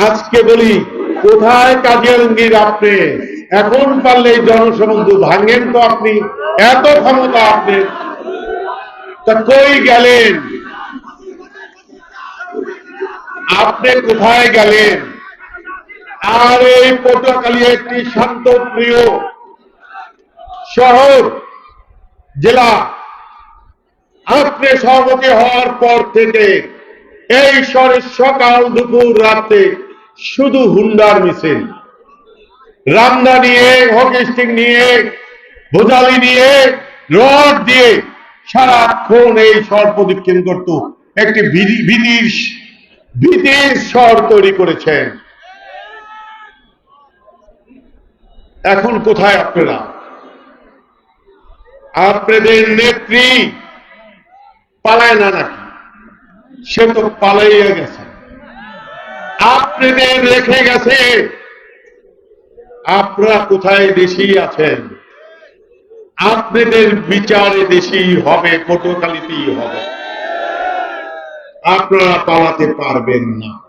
আজকে বলি, কোথায় কাজী আলমগীর আপনি? এখন পারলে জনসম্বন্ধ ভাঙেন তো আপনি, এত ক্ষমতা আপনি। তা কই গেলেন? আপনি কোথায় গেলেন? আর এই পটুয়াখালী একটি শান্ত, প্রিয় শহর, জেলা। আপনি সভাপতি হওয়ার পর থেকে এই শহরে সকাল দুপুর রাতে শুধু হুন্ডার মিছিল। রামদা নিয়ে, হকি স্টিক নিয়ে, ভোজালি নিয়ে, রড দিয়ে সারাক্ষণ এই শহর প্রদক্ষিণ করত। একটি ভীতি- ভীতির ভীতির শহর তৈরি করেছেন। এখন কোথায় আপনারা? আপনাদের নেত্রী পালায় না নাকি? সে তো পালাইয়া গেছে। আপনাদের রেখে গেছে। আপনারা কোথায় দেশি আছেন? আপনাদের বিচারে দেশি হবে পটুয়াখালীতেই হবে। আপনারা পালাতে পারবেন না।